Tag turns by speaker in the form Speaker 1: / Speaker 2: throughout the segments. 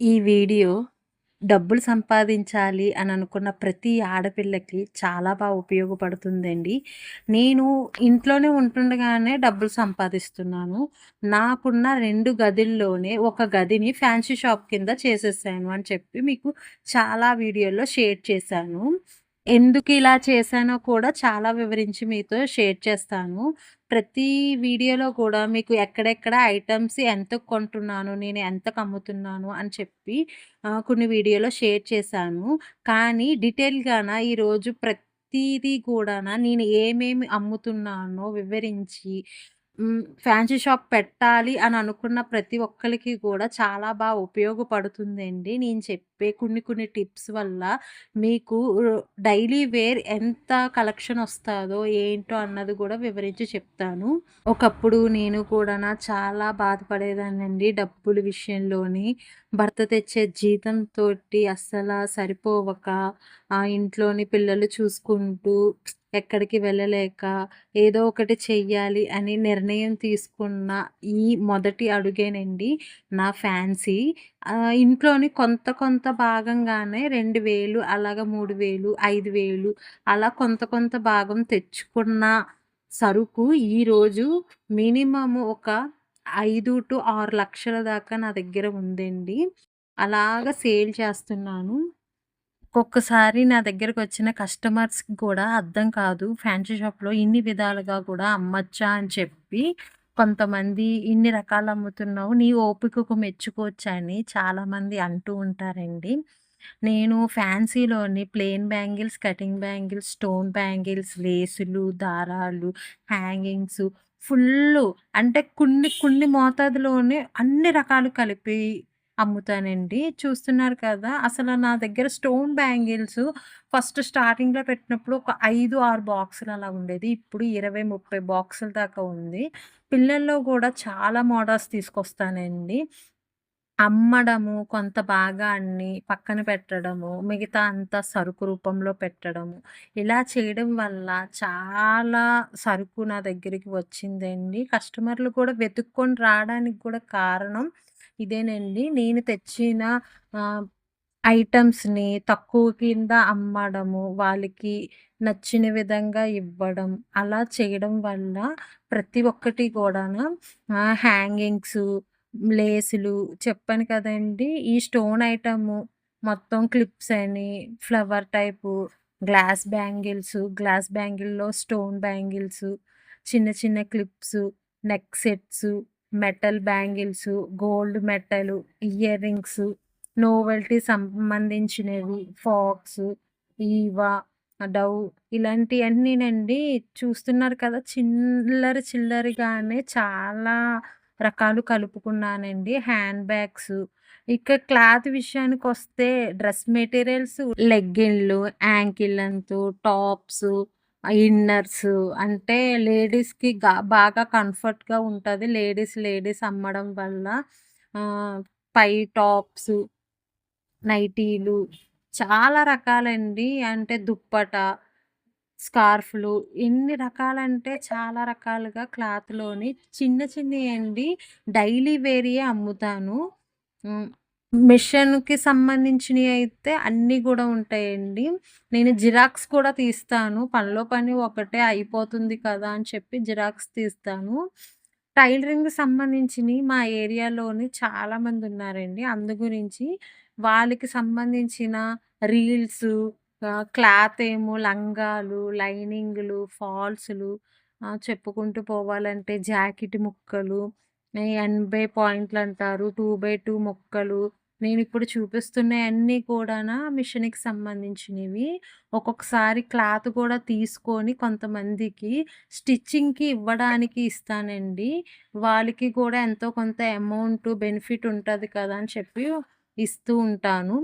Speaker 1: ఈ వీడియో డబ్బులు సంపాదించాలి అని అనుకున్న ప్రతి ఆడపిల్లకి చాలా బాగా ఉపయోగపడుతుందండి. నేను ఇంట్లోనే ఉంటుండగానే డబ్బులు సంపాదిస్తున్నాను. నాకున్న రెండు గదుల్లోనే ఒక గదిని ఫ్యాన్సీ షాప్ కింద చేసేసాను అని చెప్పి మీకు చాలా వీడియోల్లో షేర్ చేశాను. ఎందుకు ఇలా చేశానో కూడా చాలా వివరించి మీతో షేర్ చేస్తాను. ప్రతి వీడియోలో కూడా మీకు ఎక్కడెక్కడ ఐటమ్స్ ఎంత కొంటున్నాను, నేను ఎంతకు అమ్ముతున్నాను అని చెప్పి కొన్ని వీడియోలో షేర్ చేశాను. కానీ డీటెయిల్‌గాన ఈరోజు ప్రతిదీ కూడాన నేను ఏమేమి అమ్ముతున్నానో వివరించి ఫ్యాన్సీ షాప్ పెట్టాలి అని అనుకున్న ప్రతి ఒక్కరికి కూడా చాలా బాగా ఉపయోగపడుతుందండి. నేను చెప్పే కొన్ని కొన్ని టిప్స్ వల్ల మీకు డైలీ వేర్ ఎంత కలెక్షన్ వస్తుందో ఏంటో అన్నది కూడా వివరించి చెప్తాను. ఒకప్పుడు నేను కూడా చాలా బాధపడేదానండి డబ్బుల విషయంలోని. భర్త తెచ్చే జీతంతో అస్సలు సరిపోవక ఆ ఇంట్లోని పిల్లలు చూసుకుంటూ ఎక్కడికి వెళ్ళలేక ఏదో ఒకటి చెయ్యాలి అని నిర్ణయం తీసుకున్న ఈ మొదటి అడుగేనండి నా ఫ్యాన్సీ. ఇంట్లోని కొంత కొంత భాగంగానే 2000 అలాగా 3000, 5000 అలా కొంత కొంత భాగం తెచ్చుకున్న సరుకు ఈరోజు మినిమమ్ ఒక 5-6 లక్షల దాకా నా దగ్గర ఉందండి. అలాగా సేల్ చేస్తున్నాను. ఒక్కొక్కసారి నా దగ్గరకు వచ్చిన కస్టమర్స్‌కి కూడా అర్థం కాదు. ఫ్యాన్సీ షాప్‌లో ఇన్ని విధాలుగా కూడా అమ్మచ్చా అని చెప్పి. కొంతమంది ఇన్ని రకాలు అమ్ముతున్నావు నీ ఓపికకు మెచ్చుకోవచ్చని చాలామంది అంటూ ఉంటారండి. నేను ఫ్యాన్సీలోని plain bangles, cutting bangles, stone bangles, లేసులు, దారాలు, హ్యాంగింగ్స్ ఫుల్లు అంటే కొన్ని కొన్ని మోతాదులోనే అన్ని రకాలు కలిపి అమ్ముతానండి. చూస్తున్నారు కదా! అసలు నా దగ్గర స్టోన్ బ్యాంగిల్స్ ఫస్ట్ స్టార్టింగ్‌లో పెట్టినప్పుడు ఒక 5, 6 బాక్సులు అలా ఉండేది. ఇప్పుడు 20, 30 బాక్సుల దాకా ఉంది. పిల్లల్లో కూడా చాలా మోడల్స్ తీసుకొస్తానండి. అమ్మడము, కొంత భాగాన్ని పక్కన పెట్టడము, మిగతా అంతా సరుకు రూపంలో పెట్టడము. ఇలా చేయడం వల్ల చాలా సరుకు నా దగ్గరికి వచ్చిందండి. కస్టమర్లు కూడా వెతుక్కొని రావడానికి కూడా కారణం ఇదేనండి. నేను తెచ్చిన ఐటమ్స్ని తక్కువ కింద అమ్మడము, వాళ్ళకి నచ్చిన విధంగా ఇవ్వడం, అలా చేయడం వల్ల ప్రతి ఒక్కటి కూడా హ్యాంగింగ్స్ లేసులు చెప్పాను కదండీ! ఈ స్టోన్ ఐటము మొత్తం క్లిప్స్ అని, flower type, glass bangles glass బ్యాంగిల్‌లో stone bangles చిన్న చిన్న clips neck sets metal bangles gold metal ear rings novelty సంబంధించినవి, ఫాక్స్ ఈవా, డవ్ ఇలాంటివన్నీనండి చూస్తున్నారు కదా! చిల్లర చిల్లరగానే చాలా రకాలు కలుపుకున్నానండి. హ్యాండ్ బ్యాగ్స్ ఇక క్లాత్ విషయానికి వస్తే డ్రెస్ మెటీరియల్స్, లెగ్గిన్‌లు, యాంకిల్ అంతు టాప్స్ ఇన్నర్స్ అంటే లేడీస్‌కి గా బాగా కంఫర్ట్‌గా ఉంటుంది లేడీస్ లేడీస్ అమ్మడం వల్ల పై టాప్స్ నైటీలు చాలా రకాలండి. అంటే దుప్పట, స్కార్ఫ్‌లు ఎన్ని రకాలంటే చాలా రకాలుగా క్లాత్‌లోని చిన్న చిన్నవి అండి డైలీ వేరియే అమ్ముతాను. మిషన్‌కి సంబంధించినవి అయితే అన్నీ కూడా ఉంటాయండి. నేను జిరాక్స్ కూడా తీస్తాను. పనిలో పని ఒకటే అయిపోతుంది కదా! అని చెప్పి జిరాక్స్ తీస్తాను. టైలరింగ్ సంబంధించినవి మా ఏరియాలోని చాలామందున్నారండి. అందు గురించి వాళ్ళకి సంబంధించిన రీల్స్ క్లాత్ ఏమో లంగాలు, లైనింగ్లు ఫాల్స్లు చెప్పుకుంటూ పోవాలంటే జాకెట్ ముక్కలు, 80 పాయింట్లంటారు. 2/2 ముక్కలు. నేనిప్పుడు చూపిస్తున్నయన్నీ కూడాన మిషన్‌కి సంబంధించినవి. ఒక్కొక్కసారి క్లాత్ కూడా తీసుకొని కొంతమందికి స్టిచ్చింగ్‌కి ఇవ్వడానికి ఇస్తానండి. వాళ్ళకి కూడా ఎంతో కొంత అమౌంట్ బెనిఫిట్ ఉంటుంది కదా! అని చెప్పి ఇస్తూ ఉంటాను.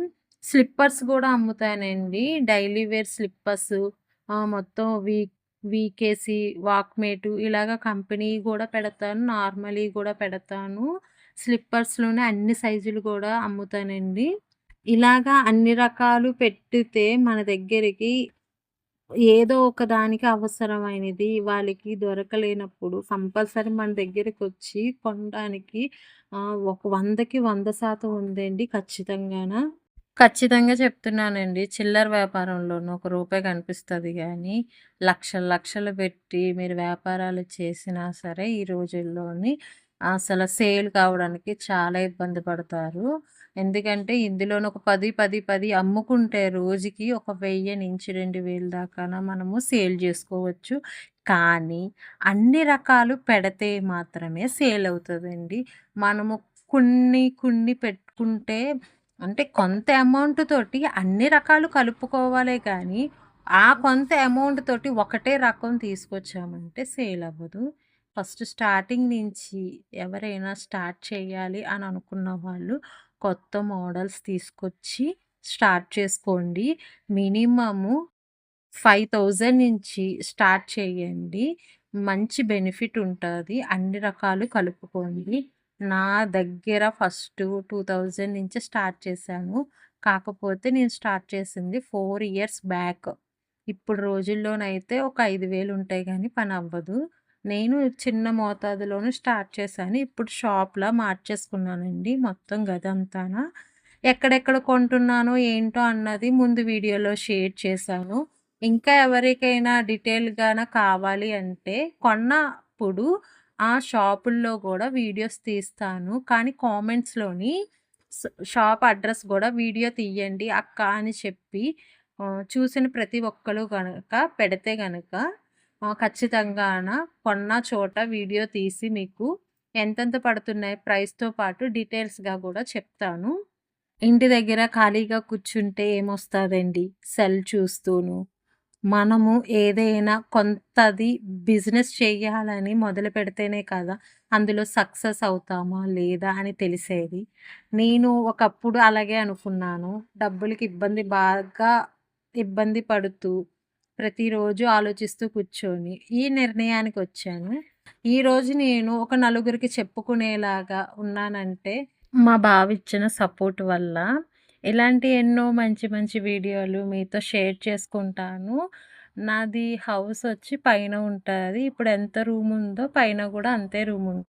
Speaker 1: స్లిప్పర్స్ కూడా అమ్ముతానండి. డైలీ వేర్ స్లిప్పర్స్ మొత్తం వీక్ వీకేసి వాక్‌మేటు ఇలాగ కంపెనీ కూడా పెడతాను. నార్మలీ కూడా పెడతాను. స్లిప్పర్స్‌లోనే అన్ని సైజులు కూడా అమ్ముతానండి. ఇలాగా అన్ని రకాలు పెట్టితే మన దగ్గరికి ఏదో ఒక దానికి అవసరమైనది వాళ్ళకి దొరకలేనప్పుడు కంపల్సరీ మన దగ్గరికి వచ్చి కొనడానికి ఒక 100కి 100% ఉందండి ఖచ్చితంగాన. ఖచ్చితంగా చెప్తున్నానండి. చిల్లర వ్యాపారంలోనూ ఒక రూపాయి కనిపిస్తది గానీ, లక్షలు లక్షలు పెట్టి మీరు వ్యాపారాలు చేసినా సరే ఈ రోజుల్లోని అసల సేల్ కావడానికి చాలా ఇబ్బంది పడతారు. ఎందుకంటే ఇందులోను ఒక 10, 10, 10 అమ్ముకుంటే రోజుకి ఒక 1000-2000 దాకాన మనము సేల్ జేసుకోవచ్చు. కానీ అన్ని రకాలు పెడితే మాత్రమే సేల్ అవుతదండి. మనము కొన్ని కొన్ని పెట్టుకుంటే అంటే కొంత అమౌంట్ తోటి అన్ని రకాలు కలుపుకోవాలి కానీ, ఆ కొంత అమౌంట్ తోటి ఒకటే రకం తీసుకొచ్చామంటే సేల్ అవ్వదు. ఫస్ట్ స్టార్టింగ్ నుంచి ఎవరైనా స్టార్ట్ చేయాలి అని అనుకున్న వాళ్ళు కొత్త మోడల్స్ తీసుకొచ్చి స్టార్ట్ చేసుకోండి. మినిమము 5000 నుంచి స్టార్ట్ చేయండి. మంచి బెనిఫిట్ ఉంటుంది అన్ని రకాలు కలుపుకోండి. నా దగ్గర ఫస్ట్ టూ థౌజండ్ నుంచి స్టార్ట్ చేశాను. కాకపోతే నేను స్టార్ట్ చేసింది ఫోర్ ఇయర్స్ బ్యాక్. ఇప్పుడు రోజుల్లోనైతే ఒక ఐదు వేలు ఉంటాయి కానీ పని అవ్వదు నేను చిన్న మోతాదులోనే స్టార్ట్ చేశాను. ఇప్పుడు షాప్‌లా మార్చేసుకున్నానండి మొత్తం గదంతాన. ఎక్కడెక్కడ కొంటున్నానో ఏంటో అన్నది ముందు వీడియోలో షేర్ చేశాను. ఇంకా ఎవరికైనా డీటెయిల్‌గాన కావాలి అంటే కొన్నప్పుడు ఆ షాపుల్లో కూడా వీడియోస్ తీస్తాను. కానీ కామెంట్స్‌లోని షాప్ అడ్రస్ కూడా వీడియో తీయండి అక్క అని చెప్పి చూసిన ప్రతి ఒక్కరు కనుక పెడితే కనుక ఖచ్చితంగాన కొన్న చోట వీడియో తీసి మీకు ఎంతెంత పడుతున్నాయి ప్రైస్‌తో పాటు డీటెయిల్స్‌గా కూడా చెప్తాను. ఇంటి దగ్గర ఖాళీగా కూర్చుంటే ఏమొస్తుందండి సెల్ చూస్తూను. మనము ఏదైనా కొంతది బిజినెస్ చేయాలని మొదలు పెడితేనే కదా! అందులో సక్సెస్ అవుతామా? లేదా? అని తెలిసేది. నేను ఒకప్పుడు అలాగే అనుకున్నాను. డబ్బులకి ఇబ్బంది బాగా ఇబ్బంది పడుతూ, ప్రతిరోజు ఆలోచిస్తూ కూర్చొని ఈ నిర్ణయానికి వచ్చాను ఈరోజు నేను ఒక నలుగురికి చెప్పుకునేలాగా ఉన్నానంటే, మా బావిచ్చిన సపోర్ట్ వల్ల. ఇలాంటి ఎన్నో మంచి మంచి వీడియోలు మీతో షేర్ చేసుకుంటాను. నాది హౌస్ వచ్చి పైన ఉంటుంది ఇప్పుడు ఎంత రూమ్ ఉందో పైన కూడా అంతే రూమ్ ఉంటుంది